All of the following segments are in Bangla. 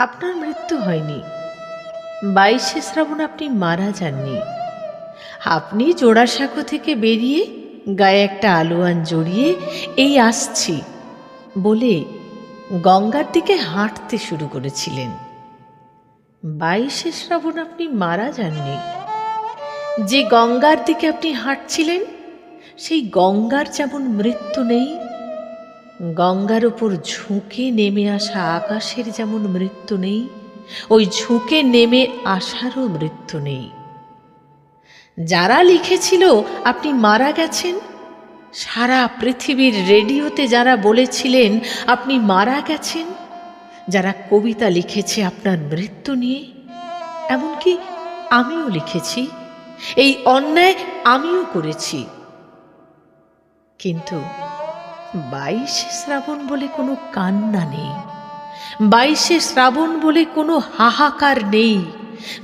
আপনার মৃত্যু হয়নি। বাইশে শ্রাবণ আপনি মারা যাননি। আপনি জোড়াসাঁকো থেকে বেরিয়ে গায়ে একটা আলোয়ান জড়িয়ে, এই আসছি বলে গঙ্গার দিকে হাঁটতে শুরু করেছিলেন। বাইশে শ্রাবণ আপনি মারা যাননি। যে গঙ্গার দিকে আপনি হাঁটছিলেন, সেই গঙ্গার যেমন মৃত্যু নেই গঙ্গার ওপর ঝুঁকে নেমে আসা আকাশের যেমন মৃত্যু নেই, ওই ঝুঁকে নেমে আসারও মৃত্যু নেই। যারা লিখেছিল, আপনি মারা গেছেন? সারা পৃথিবীর রেডিওতে যারা বলেছিলেন, আপনি মারা গেছেন? যারা কবিতা লিখেছে, আপনার মৃত্যু নিয়ে? এমনকি আমিও লিখেছি, এই অন্যায় আমিও করেছি। কিন্তু বাইশে শ্রাবণ বলে কোনো কান্না নেই। বাইশে শ্রাবণ বলে কোনো হাহাকার নেই।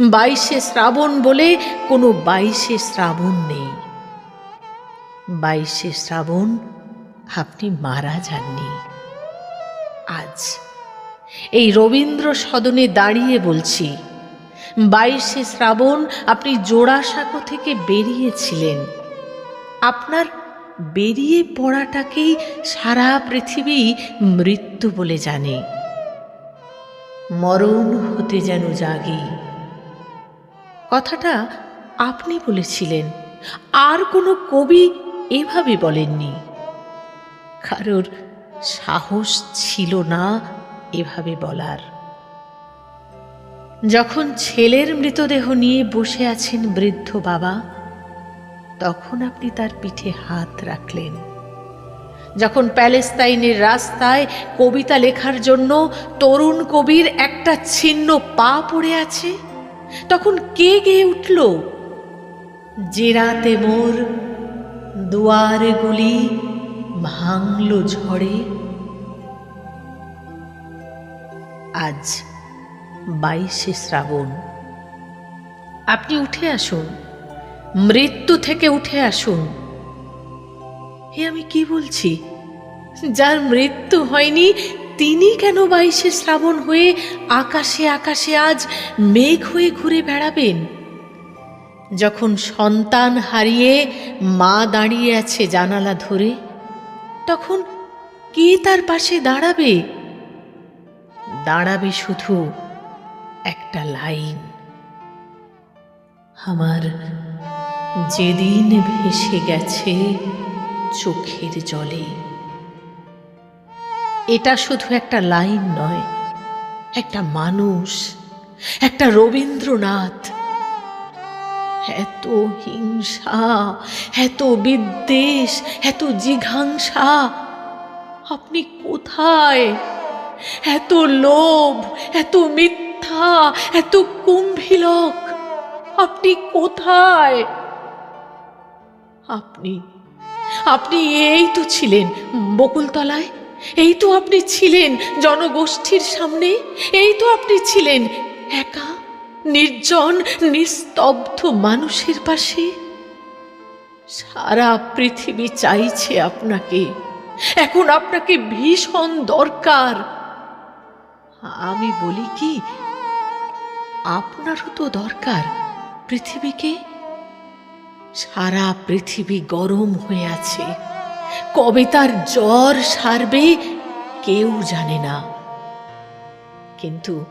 বাইশে শ্রাবণ বলে কোনো বাইশে শ্রাবণ নেই। বাইশে শ্রাবণ আপনি মারা যাননি। আজ এই রবীন্দ্র সদনে দাঁড়িয়ে বলছি, বাইশে শ্রাবণ আপনি জোড়াসাঁকো থেকে বেরিয়েছিলেন। আপনার বেরিয়ে পড়াটাকেই সারা পৃথিবী মৃত্যু বলে জানে। মরণ হতে যেন জাগি। কথাটা আপনি বলেছিলেন, আর কোনো কবি এভাবে বলেননি। কারোর সাহস ছিল না এভাবে বলার। যখন ছেলের মৃতদেহ নিয়ে বসে আছেন বৃদ্ধ বাবা তখন আপনি তার পিঠে হাত রাখলেন। যখন প্যালেস্তাইনের রাস্তায় কবিতা লেখার জন্য তরুণ কবির একটা ছিন্ন পা পড়ে আছে, তখন কে গেয়ে উঠল? জেরাতে মোর দুয়ারগুলি ভাঙল ঝড়ে। আজ বাইশে শ্রাবণ। আপনি উঠে আসুন। মৃত্যু থেকে উঠে আসুন। এ আমি কি বলছি? যার মৃত্যু হয়নি, তিনি কেন বাইশে শ্রাবণ হয়ে আকাশে আকাশে আজ মেঘ হয়ে ঘুরে বেড়াবেন? যখন সন্তান হারিয়ে মা দাঁড়িয়ে আছে জানালা ধরে, তখন কে তার পাশে দাঁড়াবে? দাঁড়াবে শুধু একটা লাইন। আমার যেদিন ভেসে গেছে চোখের জলে। এটা শুধু একটা লাইন নয়, একটা মানুষ, একটা রবীন্দ্রনাথ। এত হিংসা, এত বিদ্বেষ, এত জিঘাংসা। আপনি কোথায়? এত লোভ, এত মিথ্যা, এত কুম্ভিলক আপনি কোথায়? আপনি আপনি এই তো ছিলেন বকুলতলায়, এই তো আপনি ছিলেন জনগোষ্ঠীর সামনে, এই তো আপনি ছিলেন একা, নির্জন, নিস্তব্ধ মানুষের পাশে। সারা পৃথিবী চাইছে আপনাকে, এখন আপনাকে ভীষণ দরকার। আমি বলি কি, আপনারও তো দরকার পৃথিবীকে। সারা পৃথিবী গরম হয়ে আছে। কবে তার জ্বর সারবে, কেউ জানে না। কিন্তু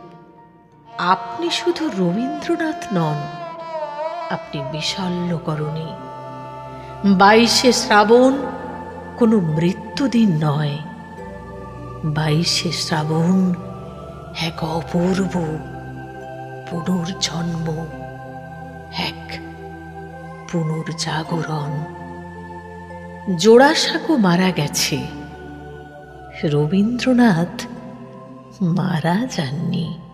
আপনি শুধু রবীন্দ্রনাথ নন, আপনি বিশাল্যকরণী বাইশে শ্রাবণ কোনো মৃত্যুদিন নয়। বাইশে শ্রাবণ এক অপূর্ব পুনর্জন্ম, এক পুনর্জাগরণ। জোড়াসাঁকো মারা গেছে। রবীন্দ্রনাথ মারা যাননি।